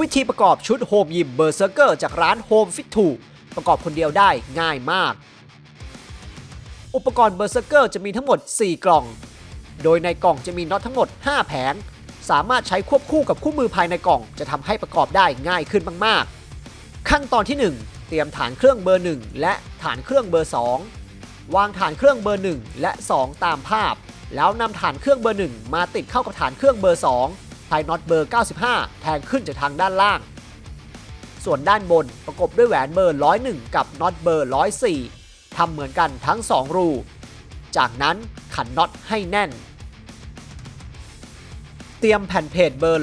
วิธีประกอบชุดโฮมยิมเบอร์เซอร์เกอร์จากร้าน Home Fit 2ประกอบคนเดียวได้ง่ายมาก อุปกรณ์เบอร์เซอร์เกอร์จะมีทั้งหมด 4 กล่อง โดยในกล่องจะมีน็อตทั้งหมด 5 แผง สามารถใช้ควบคู่กับคู่มือภายในกล่อง จะทำให้ประกอบได้ง่ายขึ้นมากๆ ขั้นตอนที่ 1 เตรียมฐานเครื่องเบอร์ 1 และฐานเครื่องเบอร์ 2 วางฐานเครื่องเบอร์ 1 และ 2 ตามภาพ แล้วนำฐานเครื่องเบอร์ 1 มาติดเข้ากับฐานเครื่องเบอร์ 2 ภายน็อตเบอร์ 95 แทงขึ้นจากทางด้านล่าง ส่วนด้านบนประกบด้วยแหวนเบอร์ 101 กับน็อตเบอร์ 104 ทำเหมือนกันทั้ง 2 รู จากนั้นขันน็อตให้แน่น เตรียมแผ่นเพจเบอร์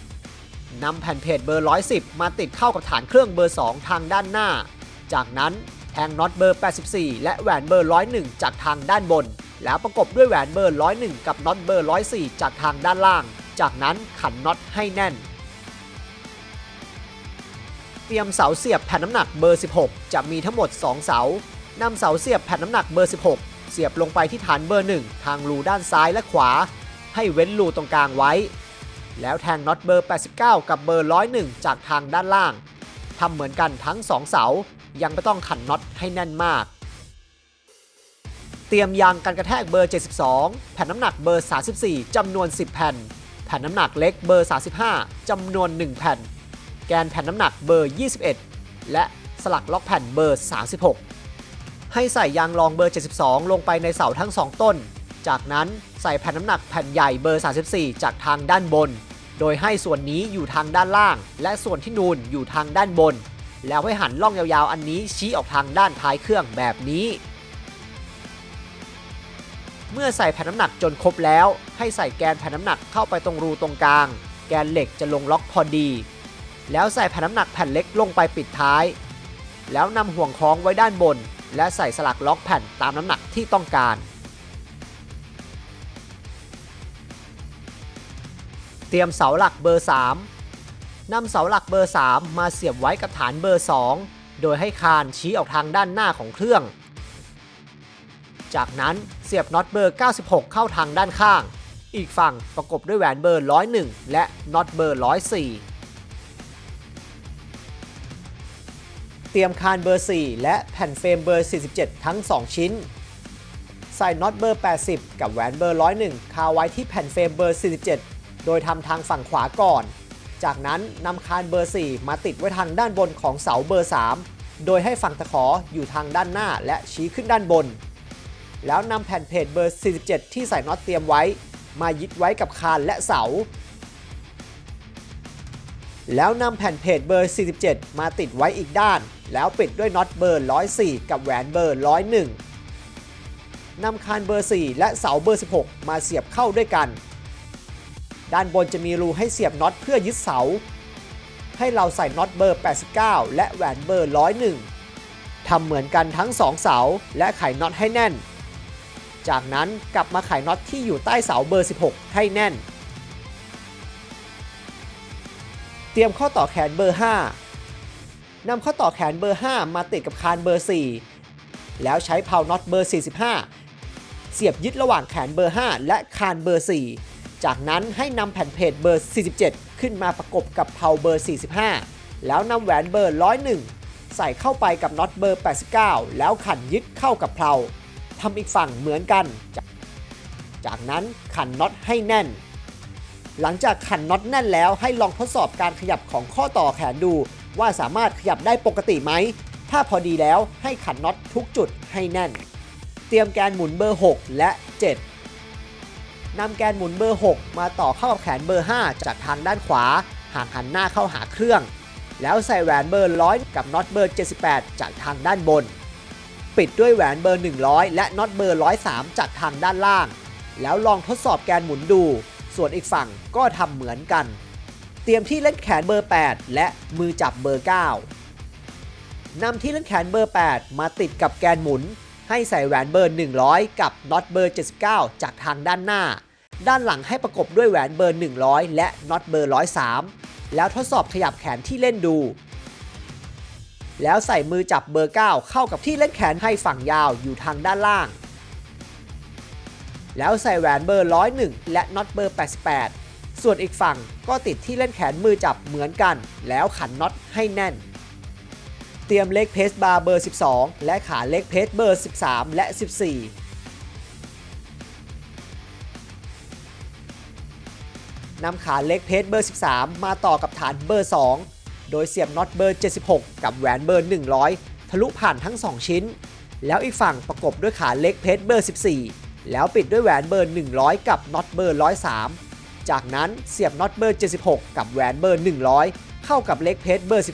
110 นำแผ่นเพจเบอร์ 110 มาติดเข้ากับฐานเครื่องเบอร์ 2 ทางด้านหน้า จากนั้นแทงน็อตเบอร์ 84 และแหวนเบอร์ 101 จากทางด้านบน แล้วประกบด้วยแหวนเบอร์ 101 กับน็อตเบอร์ 104 จากทางด้านล่าง จากนั้นขันน็อตให้แน่น เตรียมเสาเสียบแผ่นน้ำหนักเบอร์ 16 จะมีทั้งหมด 2 เสานำเสาเสียบแผ่นน้ำหนักเบอร์ 16 เสียบลงไปที่ฐานเบอร์ 1 ทางรูด้านซ้ายและขวา ให้เว้นรูตรงกลางไว้ แล้วแทงน็อตเบอร์ 89 กับเบอร์ 101 จากทางด้านล่างทำเหมือนกันทั้ง 2 เสา ยังไม่ต้องขันน็อตให้แน่นมากเตรียมยางกันกระแทกเบอร์ 72 แผ่นน้ำหนักเบอร์ 34 จำนวน 10 แผ่น ผ่นน้ำหนักเล็กเบอร์ 35 จำนวน 1 แผ่น แกนแผ่นน้ำหนักเบอร์ 21 และสลักล็อกแผ่นเบอร์ 36 ให้ใส่ยางรองเบอร์ 72 ลงไปในเสาทั้ง 2 ต้น จากนั้นใส่แผ่นน้ำหนักแผ่นใหญ่เบอร์ 34 จากทางด้านบน โดยให้ส่วนนี้อยู่ทางด้านล่าง และส่วนที่นูนอยู่ทางด้านบน แล้วให้หันล่องยาวๆ อันนี้ชี้ออกทางด้านท้ายเครื่องแบบนี้ เมื่อใส่แผ่นน้ำหนักจนครบแล้ว ให้ใส่แกนแผ่นน้ำหนักเข้าไปตรงรูตรงกลาง แกนเหล็กจะลงล็อกพอดี แล้วใส่แผ่นน้ำหนักแผ่นเล็กลงไปปิดท้าย แล้วนำห่วงคล้องไว้ด้านบน และใส่สลักล็อกแผ่นตามน้ำหนักที่ต้องการ เตรียมเสาหลักเบอร์ 3นำเสาหลักเบอร์ 3 มาเสียบไว้กับฐานเบอร์ 2 โดยให้คานชี้ออกทางด้านหน้าของเครื่อง จากนั้นเสียบน็อตเบอร์ 96 เข้าทางด้านข้าง อีกฝั่งประกบด้วยแหวนเบอร์ 101 และน็อตเบอร์ 104 เตรียมคานเบอร์ 4 และแผ่นเฟรมเบอร์ 47 ทั้ง 2 ชิ้น ใส่น็อตเบอร์ 80 กับแหวนเบอร์ 101 คาไว้ที่แผ่นเฟรมเบอร์ 47 โดยทำทางฝั่งขวาก่อน จากนั้นนำคานเบอร์ 4 มาติดไว้ทางด้านบนของเสาเบอร์ 3 โดยให้ฝั่งตะขออยู่ทางด้านหน้าและชี้ขึ้นด้านบน แล้วนำแผ่นเพจเบอร์ 47 ที่ใส่น็อตเตรียมไว้ มายึดไว้กับคานและเสา แล้วนำแผ่นเพจเบอร์ 47 มาติดไว้อีกด้าน แล้วปิดด้วยน็อตเบอร์ 104 กับแหวนเบอร์ 101นำคานเบอร์ 4 และเสาเบอร์ 16 มาเสียบเข้าด้วยกัน ด้านบนจะมีรูให้เสียบน็อตเพื่อยึดเสา ให้เราใส่น็อตเบอร์ 89 และแหวนเบอร์ 101ทำเหมือนกันทั้ง 2 เสาและไขน็อตให้แน่น จากนั้นกลับมาไขน็อตที่อยู่ใต้เสาเบอร์ 16 ให้แน่น เตรียมข้อต่อแขนเบอร์ 5 นำข้อต่อแขนเบอร์ 5 มาติดกับคานเบอร์ 4 แล้วใช้เพาน็อตเบอร์ 45 เสียบยึดระหว่างแขนเบอร์ 5 และคานเบอร์ 4 จากนั้นให้นำแผ่นเพจเบอร์ 47 ขึ้นมาประกบกับเพาเบอร์ 45 แล้วนำแหวนเบอร์ 101 ใส่เข้าไปกับน็อตเบอร์ 89 แล้วขันยึดเข้ากับเพลา ทำอีกฝั่งเหมือนกัน จากนั้นขันน็อตให้แน่น หลังจากขันน็อตแน่นแล้วให้ลองทดสอบการขยับของข้อต่อแขนดู ว่าสามารถขยับได้ปกติไหม ถ้าพอดีแล้วให้ขันน็อตทุกจุดให้แน่น เตรียมแกนหมุนเบอร์ 6 และ 7นำแกนหมุนเบอร์ 6 มาต่อเข้ากับแขนเบอร์ 5 จากทางด้านขวาหากหันหน้าเข้าหาเครื่อง แล้วใส่แหวนเบอร์ 100 กับน็อตเบอร์ 78 จากทางด้านบน ปิดด้วยแหวนเบอร์ 100 และน็อตเบอร์ 103 จากทางด้านล่าง แล้วลองทดสอบแกนหมุนดู ส่วนอีกฝั่งก็ทำเหมือนกัน เตรียมที่เล่นแขนเบอร์ 8 และมือจับเบอร์ 9นำที่เล่นแขนเบอร์ 8 มาติดกับแกนหมุน ให้ใส่แหวนเบอร์ 100 กับน็อตเบอร์ 79 จากทางด้านหน้า ด้านหลังให้ประกบด้วยแหวนเบอร์ 100 และน็อตเบอร์ 103 แล้วทดสอบขยับแขนที่เล่นดู แล้วใส่มือจับเบอร์ 9 เข้ากับที่เล่นแขนให้ฝั่งยาวอยู่ทางด้านล่าง แล้วใส่แหวนเบอร์ 101 และน็อตเบอร์ 88 ส่วนอีกฝั่งก็ติดที่เล่นแขนมือจับเหมือนกัน แล้วขันน็อตให้แน่น เตรียมเล็กเพสบาร์เบอร์ 12 และขาเล็กเพสเบอร์ 13 และ 14นำขาเล็กเพสเบอร์ 13 มาต่อกับฐานเบอร์ 2 โดยเสียบน็อตเบอร์ 76 กับแหวนเบอร์ 100 ทะลุผ่านทั้ง 2 ชิ้น แล้วอีกฝั่งประกบด้วยขาเล็กเพสเบอร์ 14 แล้วปิดด้วยแหวนเบอร์ 100 กับน็อตเบอร์ 103 จากนั้นเสียบน็อตเบอร์ 76 กับแหวนเบอร์ 100 เข้ากับเล็กเพสเบอร์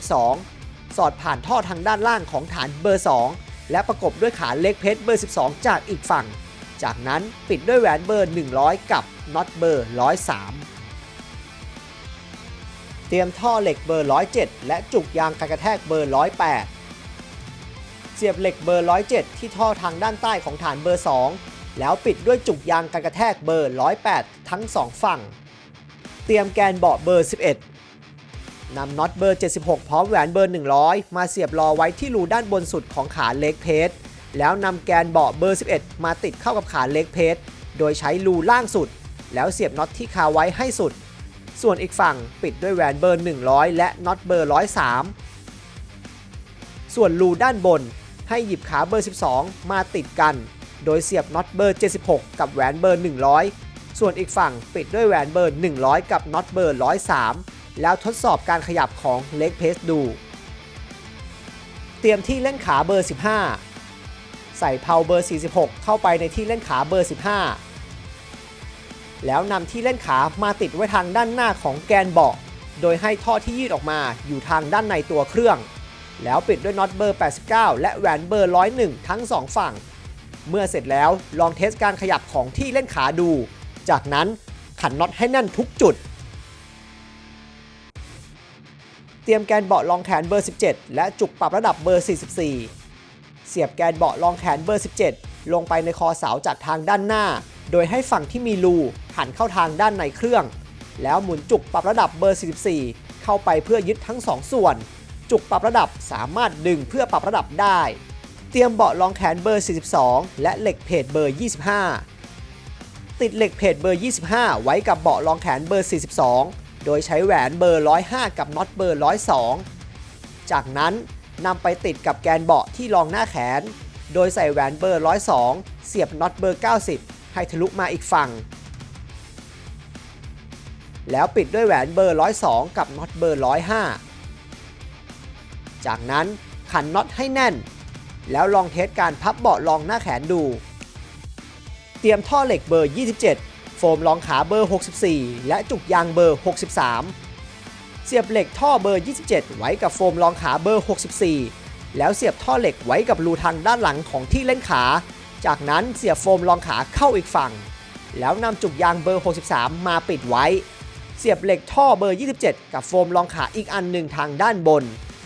12 สอดผ่านท่อทางด้านล่างของฐานเบอร์ 2 และประกบด้วยขาเล็กเพชรเบอร์ 12 จากอีกฝั่ง จากนั้นปิดด้วยแหวนเบอร์ 100 กับน็อตเบอร์ 103 เตรียมท่อเหล็กเบอร์ 107 และจุกยางการกระแทกเบอร์ 108 เสียบเหล็กเบอร์ 107 ที่ท่อทางด้านใต้ของฐานเบอร์ 2 แล้วปิดด้วยจุกยางการกระแทกเบอร์ 108 ทั้ง 2 ฝั่ง เตรียมแกนเบาะเบอร์ 11 นำน็อตเบอร์ 76 พร้อมแหวนเบอร์ 100 มาเสียบรอไว้ที่รูด้านบนสุดของขาเล็กเพสแล้วนำแกนเบาะเบอร์ 11 มาติดเข้ากับขาเล็กเพสโดยใช้รูล่างสุด แล้วเสียบน็อตที่คาไว้ให้สุด ส่วนอีกฝั่งปิดด้วยแหวนเบอร์ 100 และน็อตเบอร์ 103 ส่วนรูด้านบนให้หยิบขาเบอร์ 12 มาติดกัน โดยเสียบน็อตเบอร์ 76 กับแหวนเบอร์ 100 ส่วนอีกฝั่งปิดด้วยแหวนเบอร์ 100 กับน็อตเบอร์ 103 แล้วทดสอบการขยับของเล็กเพสดู เตรียมที่เล่นขาเบอร์ 15 ใส่เพาเบอร์ 46 เข้าไปในที่เล่นขาเบอร์ 15 แล้วนำที่เล่นขามาติดไว้ทางด้านหน้าของแกนเบาะ โดยให้ท่อที่ยืดออกมาอยู่ทางด้านในตัวเครื่อง แล้วปิดด้วยน็อตเบอร์ 89 และแหวนเบอร์ 101 ทั้ง 2 ฝั่ง เมื่อเสร็จแล้วลองเทสการขยับของที่เล่นขาดู จากนั้นขันน็อตให้แน่นทุกจุด เตรียมแกนเบาะรองแขนเบอร์ 17 และจุกปรับระดับเบอร์ 44 เสียบแกนเบาะรองแขนเบอร์ 17 ลงไปในคอเสาจากทางด้านหน้า โดยให้ฝั่งที่มีรูหันเข้าทางด้านในเครื่อง แล้วหมุนจุกปรับระดับเบอร์ 44 เข้าไปเพื่อยึดทั้ง 2 ส่วน จุกปรับระดับสามารถดึงเพื่อปรับระดับได้ เตรียมเบาะรองแขนเบอร์ 42 และเหล็กเพจเบอร์ 25 ติดเหล็กเพจเบอร์ 25 ไว้กับเบาะรองแขนเบอร์ 42 โดยใช้แหวนเบอร์ 105 กับน็อตเบอร์ 102 จากนั้นนำไปติดกับแกนเบาะที่รองหน้าแขน โดยใส่แหวนเบอร์ 102 เสียบน็อตเบอร์ 90 ให้ทะลุมาอีกฝั่ง แล้วปิดด้วยแหวนเบอร์ 102 กับน็อตเบอร์ 105 จากนั้นขันน็อตให้แน่น แล้วลองเทสการพับเบาะรองหน้าแขนดู เตรียมท่อเหล็กเบอร์ 27 โฟมรองขาเบอร์ 64 และจุกยางเบอร์ 63 เสียบเหล็กท่อเบอร์ 27 ไว้กับโฟมรองขาเบอร์ 64 แล้วเสียบท่อเหล็กไว้กับรูทางด้านหลังของที่เล่นขา จากนั้นเสียบโฟมรองขาเข้าอีกฝั่ง แล้วนำจุกยางเบอร์ 63 มาปิดไว้ เสียบเหล็กท่อเบอร์ 27 กับโฟมรองขาอีกอันหนึ่งทางด้านบน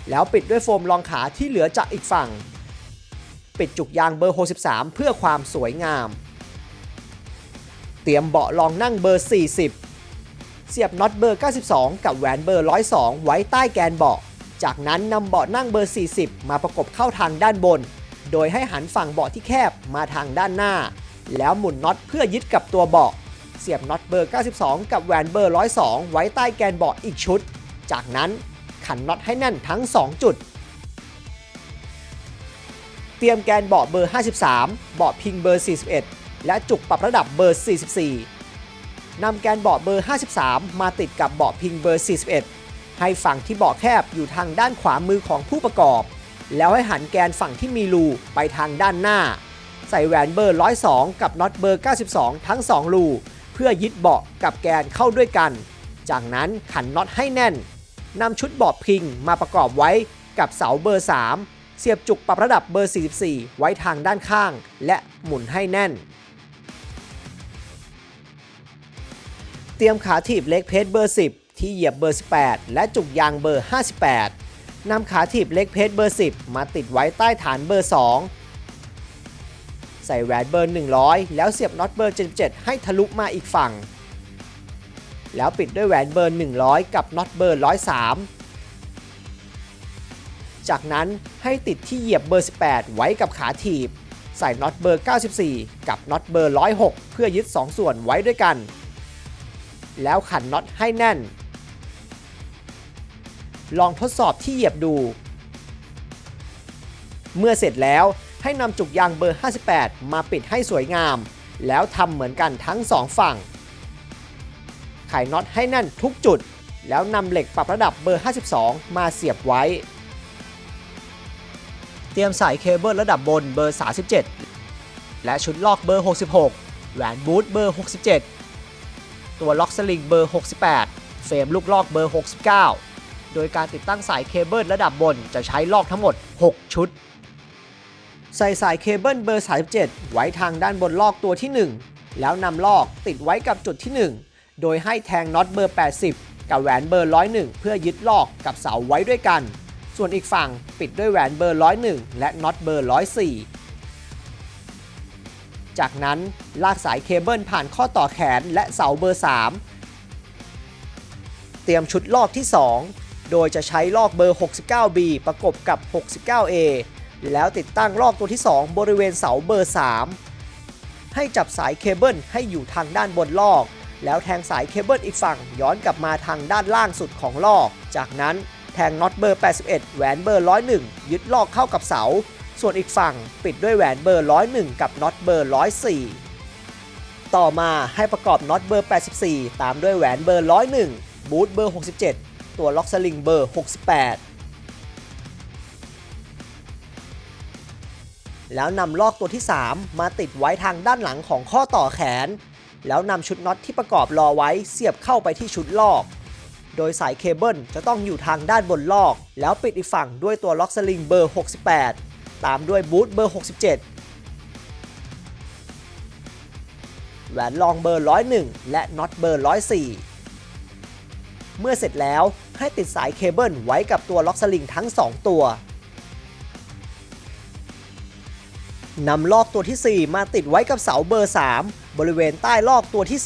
แล้วปิดด้วยโฟมรองขาที่เหลือจากอีกฝั่ง ปิดจุกยางเบอร์ 63 เพื่อความสวยงาม เตรียมเบาะรองนั่งเบอร์ 40 เสียบน็อตเบอร์ 92 กับแหวนเบอร์ 102 ไว้ใต้แกนเบาะ จากนั้นนำเบาะนั่งเบอร์ 40 มาประกบเข้าทางด้านบน โดยให้หันฝั่งเบาะที่แคบมาทางด้านหน้า แล้วหมุนน็อตเพื่อยึดกับตัวเบาะ เสียบน็อตเบอร์ 92 กับแหวนเบอร์ 102 ไว้ใต้แกนเบาะอีกชุด จากนั้นขันน็อตให้แน่นทั้ง 2 จุด เตรียมแกนเบาะเบอร์ 53 เบาะพิงเบอร์ 41 และจุกปรับระดับเบอร์ 44นำแกนเบาะเบอร์ 53 มาติดกับเบาะพิงเบอร์ 41 ให้ฝั่งที่เบาะแคบอยู่ทางด้านขวามือของผู้ประกอบ แล้วให้หันแกนฝั่งที่มีรูไปทางด้านหน้า ใส่แหวนเบอร์ 102 กับน็อตเบอร์ 92 ทั้ง 2 รู เพื่อยึดเบาะกับแกนเข้าด้วยกัน จากนั้นขันน็อตให้แน่นนำชุดเบาะพิงมาประกอบไว้กับเสาเบอร์ 3 เสียบจุกปรับระดับเบอร์ 44 ไว้ทางด้านข้าง และหมุนให้แน่น เตรียมขาถีบเล็กเพจเบอร์ 10 ที่เหยียบเบอร์ 18 และจุกยางเบอร์ 58 นำขาถีบเล็กเพจเบอร์ 10 มาติดไว้ใต้ฐานเบอร์ 2 ใส่แหวนเบอร์ 100 แล้วเสียบน็อตเบอร์ 77 ให้ทะลุมาอีกฝั่ง แล้วปิดด้วยแหวนเบอร์ 100 กับน็อตเบอร์ 103 จากนั้นให้ติดที่เหยียบเบอร์ 18 ไว้กับขาถีบ ใส่น็อตเบอร์ 94 กับน็อตเบอร์ 106 เพื่อยึด 2 ส่วนไว้ด้วยกัน แล้วขันน็อตให้แน่น ลองทดสอบที่เหยียบดู เมื่อเสร็จแล้วให้นำจุกยางเบอร์ 58 มาปิดให้สวยงาม แล้วทำเหมือนกันทั้งสองฝั่ง ไขน็อตให้แน่นทุกจุด แล้วนำเหล็กปรับระดับเบอร์ 52 มาเสียบไว้ เตรียมสายเคเบิลระดับบนเบอร์ 37 และชุดลอกเบอร์ 66 แหวนบูทเบอร์ 67 ตัวล็อกสลิงเบอร์ 68 เฟรมลูกลอกเบอร์ 69 โดยการติดตั้งสายเคเบิลระดับบนจะใช้ลอกทั้งหมด 6 ชุด ใส่สายเคเบิลเบอร์37ไว้ทางด้านบนลอกตัวที่ 1 แล้วนำลอกติดไว้กับจุดที่ 1 โดยให้แทงน็อตเบอร์ 80 กับแหวนเบอร์ 101 เพื่อยึดลอกกับเสาไว้ด้วยกัน ส่วนอีกฝั่งปิดด้วยแหวนเบอร์ 101 และน็อตเบอร์ 104จากนั้นลากสายเคเบิลผ่านข้อต่อแขนและเสาเบอร์ 3 เตรียมชุดลอกที่ 2 โดยจะใช้ลอกเบอร์ 69B ประกบกับ 69A แล้วติดตั้งลอกตัวที่ 2 บริเวณเสาเบอร์ 3 ให้จับสายเคเบิลให้อยู่ทางด้านบนลอก แล้วแทงสายเคเบิลอีกฝั่งย้อนกลับมาทางด้านล่างสุดของลอก จากนั้นแทงน็อตเบอร์ 81 แหวนเบอร์ 101 ยึดลอกเข้ากับเสา ส่วนอีกฝั่งปิดด้วยแหวนเบอร์ 101 กับน็อตเบอร์ 104 ต่อมาให้ประกอบน็อตเบอร์ 84 ตามด้วยแหวนเบอร์ 101 บูทเบอร์ 67 ตัวล็อกสลิงเบอร์ 68 แล้วนำลอกตัวที่ 3 มาติดไว้ทางด้านหลังของข้อต่อแขน แล้วนำชุดน็อตที่ประกอบรอไว้เสียบเข้าไปที่ชุดลอก โดยสายเคเบิลจะต้องอยู่ทางด้านบนลอก แล้วปิดอีกฝั่งด้วยตัวล็อกสลิงเบอร์ 68 ตามด้วยบูทเบอร์ 67แหวนรองเบอร์ 101 และน็อตเบอร์ 104 เมื่อเสร็จแล้วให้ติดสายเคเบิลไว้กับตัวล็อกสลิงทั้ง 2 ตัวนำลอกตัวที่ 4 มาติดไว้กับเสาเบอร์ 3 บริเวณใต้ลอกตัวที่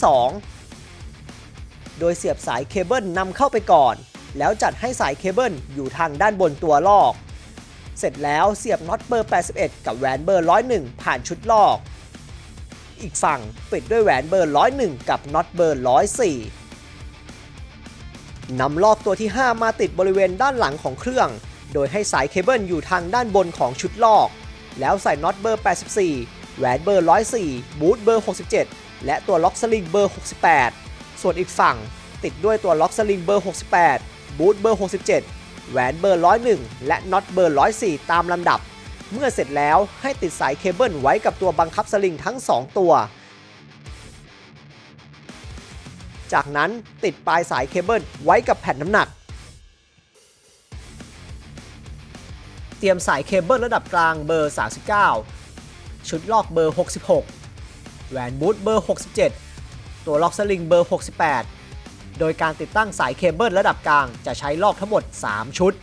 2 โดยเสียบสายเคเบิลนำเข้าไปก่อน แล้วจัดให้สายเคเบิลอยู่ทางด้านบนตัวลอก เสร็จแล้วเสียบน็อตเบอร์ 81 กับแหวนเบอร์ 101 ผ่านชุดลอก อีกฝั่งปิดด้วยแหวนเบอร์ 101 กับน็อตเบอร์ 104 นำลอกตัวที่ 5 มาติดบริเวณด้านหลังของเครื่อง โดยให้สายเคเบิลอยู่ทางด้านบนของชุดลอก แล้วใส่น็อตเบอร์ 84 แหวนเบอร์ 104 บูทเบอร์ 67 และตัวล็อกสลิงเบอร์ 68 ส่วนอีกฝั่งติดด้วยตัวล็อกสลิงเบอร์ 68 บูทเบอร์ 67 แหวนเบอร์ 101 และน็อตเบอร์ 104 ตามลำดับ เมื่อเสร็จแล้วให้ติดสายเคเบิลไว้กับตัวบังคับสลิงทั้ง 2 ตัว จากนั้นติดปลายสายเคเบิลไว้กับแผ่นน้ำหนัก เตรียมสายเคเบิลระดับกลางเบอร์ 39 ชุดลอกเบอร์ 66 แหวนบูทเบอร์ 67 ตัวล็อกสลิงเบอร์ 68 โดยการติดตั้งสายเคเบิลระดับกลางจะใช้ลอกทั้งหมด 3 ชุด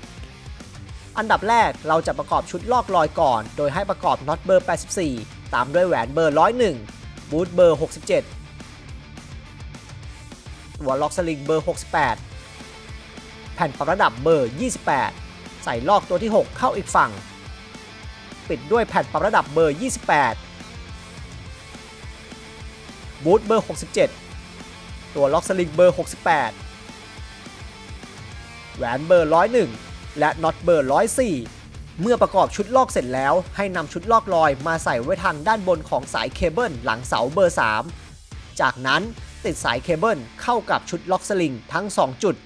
อันดับแรกเราจะประกอบชุดลอกลอยก่อน โดยให้ประกอบน็อตเบอร์ 84 ตามด้วยแหวนเบอร์ 101 บูทเบอร์ 67 ตัวล็อกสลิงเบอร์ 68 แผ่นปรับระดับเบอร์ 28 ใส่ลอกตัวที่ 6 เข้าอีกฝั่ง ปิดด้วยแผ่นปรับระดับเบอร์ 28 บูทเบอร์ 67 ตัวล็อกสลิงเบอร์ 68 แหวนเบอร์ 101 และน็อตเบอร์ 104 เมื่อประกอบชุดลอกเสร็จแล้วให้นำชุดลอกลอยมาใส่ไว้ทางด้านบนของสายเคเบิลหลังเสาเบอร์ 3 จากนั้น ติดสายเคเบิลเข้ากับชุดล็อกสลิงทั้ง 2 จุด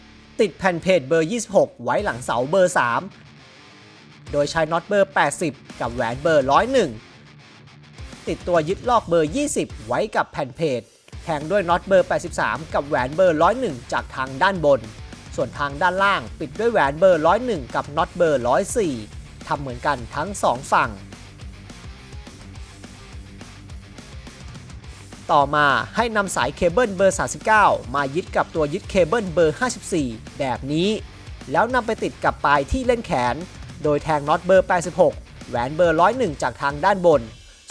ติดแผ่นเพจเบอร์ 26 ไว้หลังเสาเบอร์ 3 โดยใช้น็อตเบอร์ 80 กับแหวนเบอร์ 101 ติดตัวยึดลอกเบอร์ 20 ไว้กับแผ่นเพจแทงด้วยน็อตเบอร์ 83 กับแหวนเบอร์ 101 จากทางด้านบน ส่วนทางด้านล่างปิดด้วยแหวนเบอร์ 101 กับน็อตเบอร์ 104ทำเหมือนกันทั้ง 2 ฝั่ง ต่อมาให้นำสายเคเบิลเบอร์ 39 มายึดกับตัวยึดเคเบิลเบอร์ 54 แบบนี้ แล้วนำไปติดกับปลายที่เล่นแขน โดยแทงน็อตเบอร์ 86 แหวนเบอร์ 101 จากทางด้านบน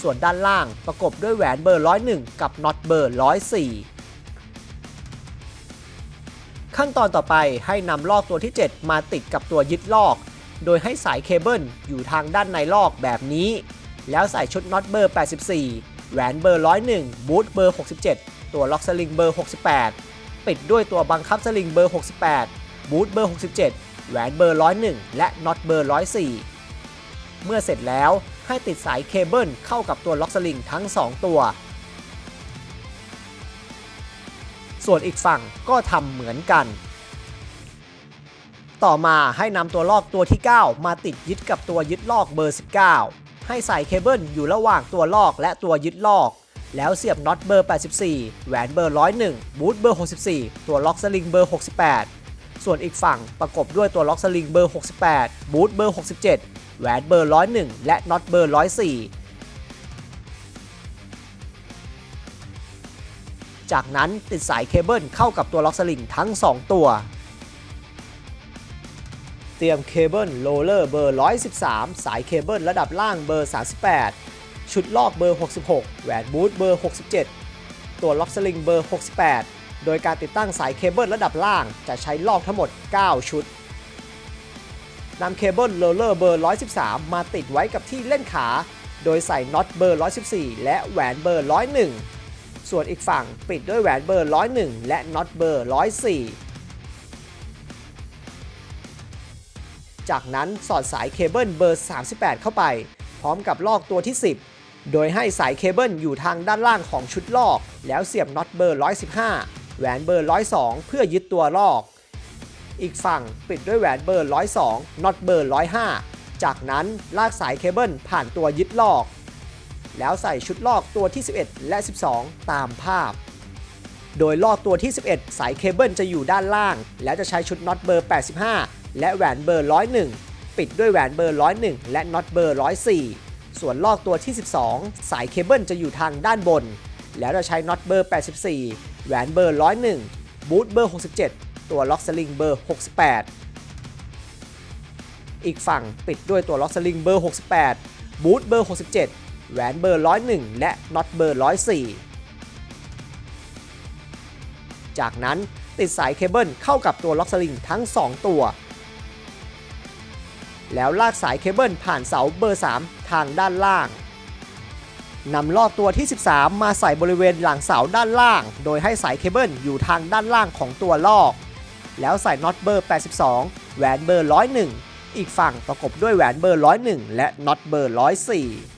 ส่วนด้านล่างประกบด้วยแหวนเบอร์ 101 กับน็อตเบอร์ 104 ขั้นตอนต่อไปให้นำลอกตัวที่ 7 มาติดกับตัวยึดลอก โดยให้สายเคเบิลอยู่ทางด้านในลอกแบบนี้ แล้วใส่ชุดน็อตเบอร์ 84 แหวนเบอร์ 101 บูทเบอร์ 67 ตัวล็อกสลิงเบอร์ 68 ปิดด้วยตัวบังคับสลิงเบอร์ 68 บูทเบอร์ 67 แหวนเบอร์ 101 และน็อตเบอร์ 104 เมื่อเสร็จแล้วให้ติดสายเคเบิลเข้ากับตัวล็อกสลิงทั้ง 2 ตัว ส่วนอีกฝั่งก็ทำเหมือนกัน ต่อมาให้นำตัวลอกตัวที่ 9 มาติดยึดกับตัวยึดลอกเบอร์ 19 ให้ใส่เคเบิลอยู่ระหว่างตัวลอกและตัวยึดลอก แล้วเสียบน็อตเบอร์ 84 แหวนเบอร์ 101 บูทเบอร์ 64 ตัวล็อกสลิงเบอร์ 68 ส่วนอีกฝั่งประกบด้วยตัวล็อกสลิงเบอร์ 68 บูทเบอร์ 67 แหวนเบอร์ 101 และน็อตเบอร์ 104จากนั้นติดสายเคเบิลเข้ากับตัวล็อกสลิงทั้ง 2 ตัว เตรียมเคเบิลโรเลอร์เบอร์ 113 สายเคเบิลระดับล่างเบอร์ 38 ชุดลอกเบอร์ 66 แหวนบูทเบอร์ 67 ตัวล็อกสลิงเบอร์ 68 โดยการติดตั้งสายเคเบิลระดับล่างจะใช้ลอกทั้งหมด 9 ชุดนำเคเบิลโรเลอร์เบอร์ 113 มาติดไว้กับที่เล่นขา โดยใส่น็อตเบอร์ 114 และแหวนเบอร์ 101 ส่วนอีกฝั่งปิดด้วยแหวนเบอร์ 101 และน็อตเบอร์ 104 จากนั้นสอดสายเคเบิลเบอร์ 38 เข้าไป พร้อมกับลอกตัวที่ 10 โดยให้สายเคเบิลอยู่ทางด้านล่างของชุดลอก แล้วเสียบน็อตเบอร์ 115 แหวนเบอร์ 102 เพื่อยึดตัวลอก อีกฝั่งปิดด้วยแหวนเบอร์ 102 น็อตเบอร์ 105 จากนั้นลากสายเคเบิลผ่านตัวยึดลอก แล้วใส่ชุดลอกตัวที่ 11 และ 12 ตามภาพโดยลอกตัวที่ 11 สายเคเบิลจะอยู่ด้านล่าง แล้วจะใช้ชุดน็อตเบอร์ 85 และแหวนเบอร์ 101 ปิดด้วยแหวนเบอร์ 101 และน็อตเบอร์ 104 ส่วนลอกตัวที่ 12 สายเคเบิลจะอยู่ทางด้านบน แล้วจะใช้น็อตเบอร์ 84 แหวนเบอร์ 101 บูทเบอร์ 67 ตัวล็อกสลิงเบอร์ 68 อีกฝั่งปิดด้วยตัวล็อกสลิงเบอร์ 68 บูทเบอร์ 67 แหวนเบอร์ 101 และน็อตเบอร์ 104จากนั้นติดสายเคเบิลเข้ากับตัวล็อกสลิงทั้ง 2 ตัว แล้วลากสายเคเบิลผ่านเสาเบอร์ 3 ทางด้านล่างนำลอกตัวที่ 13 มาใส่บริเวณหลังเสาด้านล่าง โดยให้สายเคเบิลอยู่ทางด้านล่างของตัวลอก แล้วใส่น็อตเบอร์ 82 แหวนเบอร์ 101 อีกฝั่งประกบด้วยแหวนเบอร์ 101 และน็อตเบอร์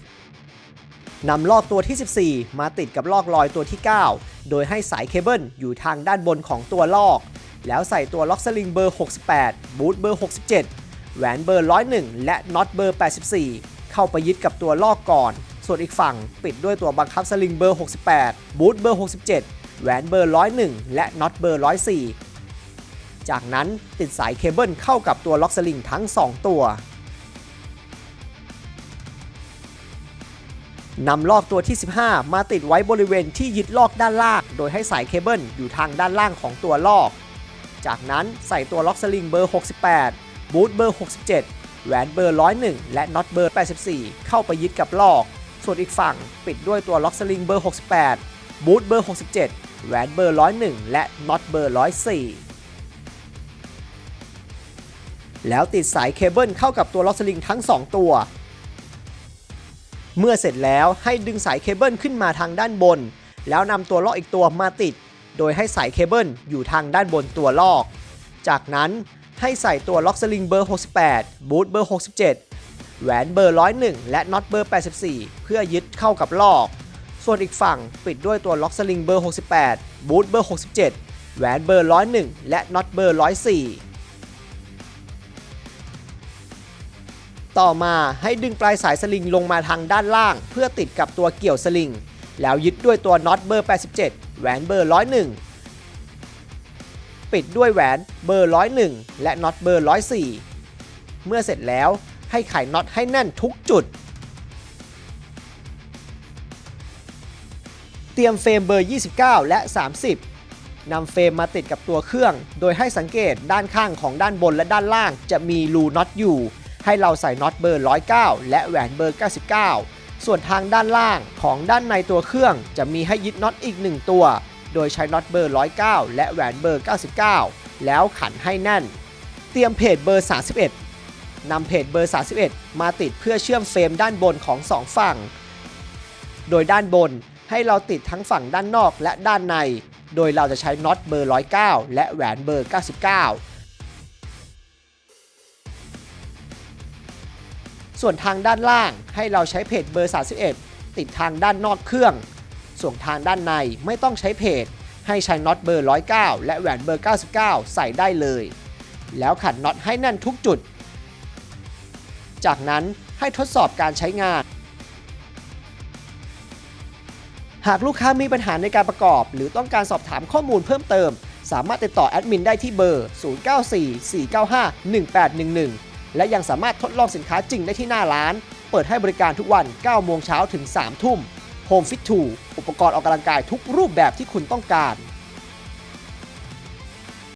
104นำลอกตัวที่ 14 มาติดกับลอกลอยตัวที่ 9 โดยให้สายเคเบิลอยู่ทางด้านบนของตัวลอก แล้วใส่ตัวล็อกสลิงเบอร์ 68 บูทเบอร์ 67 แหวนเบอร์ 101 และน็อตเบอร์ 84 เข้าไปยึดกับตัวลอกก่อน ส่วนอีกฝั่งปิดด้วยตัวบังคับสลิงเบอร์ 68 บูทเบอร์ 67 แหวนเบอร์ 101 และน็อตเบอร์ 104 จากนั้นติดสายเคเบิลเข้ากับตัวล็อกสลิงทั้ง 2 ตัวนำลอกตัวที่ 15 มาติดไว้บริเวณที่ยึดลอกด้านล่าง โดยให้สายเคเบิลอยู่ทางด้านล่างของตัวลอก จากนั้นใส่ตัวล็อกสลิงเบอร์ 68 บูทเบอร์ 67 แหวนเบอร์ 101 และน็อตเบอร์ 84 เข้าไปยึดกับลอก ส่วนอีกฝั่งปิดด้วยตัวล็อกสลิงเบอร์ 68 บูทเบอร์ 67 แหวนเบอร์ 101 และน็อตเบอร์ 104 แล้วติดสายเคเบิลเข้ากับตัวล็อกสลิงทั้ง 2 ตัว เมื่อเสร็จแล้วให้ดึงสายเคเบิลขึ้นมาทางด้านบน แล้วนำตัวลอกอีกตัวมาติด โดยให้สายเคเบิลอยู่ทางด้านบนตัวลอก จากนั้น ให้ใส่ตัวล็อกสลิงเบอร์ 68 บูทเบอร์ 67 แหวนเบอร์ 101 และน็อตเบอร์ 84 เพื่อยึดเข้ากับลอก ส่วนอีกฝั่งปิดด้วยตัวล็อกสลิงเบอร์ 68 บูทเบอร์ 67 แหวนเบอร์ 101 และน็อตเบอร์ 104 ต่อมาให้ดึงปลายสายสลิงลงมาทางด้านล่าง เพื่อติดกับตัวเกี่ยวสลิง แล้วยึดด้วยตัวน็อตเบอร์ 87 แหวนเบอร์ 101 ปิดด้วยแหวนเบอร์ 101 และน็อตเบอร์ 104 เมื่อเสร็จแล้วให้ไขน็อตให้แน่นทุกจุด เตรียมเฟรมเบอร์ 29 และ 30 นำเฟรมมาติดกับตัวเครื่อง โดยให้สังเกตด้านข้างของด้านบนและด้านล่างจะมีรูน็อตอยู่ ให้เราใส่น็อตเบอร์ 109 และแหวนเบอร์ 99 ส่วนทางด้านล่างของด้านในตัวเครื่องจะมีให้ยึดน็อตอีก 1 ตัว โดยใช้น็อตเบอร์ 109 และแหวนเบอร์ 99 แล้วขันให้แน่น เตรียมเพจเบอร์ 31นำเพจเบอร์ 31 มาติดเพื่อเชื่อมเฟรมด้านบนของ 2 ฝั่ง โดยด้านบนให้เราติดทั้งฝั่งด้านนอกและด้านใน โดยเราจะใช้น็อตเบอร์ 109 และแหวนเบอร์ 99ส่วนทางด้านล่างให้เราใช้เพจเบอร์ 31 ติดทางด้านนอกเครื่อง ส่วนทางด้านในไม่ต้องใช้เพจให้ใช้น็อตเบอร์ 109 และแหวนเบอร์ 99 ใส่ได้เลย แล้วขันน็อตให้แน่นทุกจุด จากนั้นให้ทดสอบการใช้งาน หากลูกค้ามีปัญหาในการประกอบ หรือต้องการสอบถามข้อมูลเพิ่มเติม สามารถติดต่อแอดมินได้ที่เบอร์ 0944951811 และยังสามารถทดลองสินค้าจริงได้ที่หน้าร้าน เปิดให้บริการทุกวัน 9 โมงเช้าถึง 3 ทุ่ม Home Fit 2 อุปกรณ์ออกกำลังกายทุกรูปแบบที่คุณต้องการ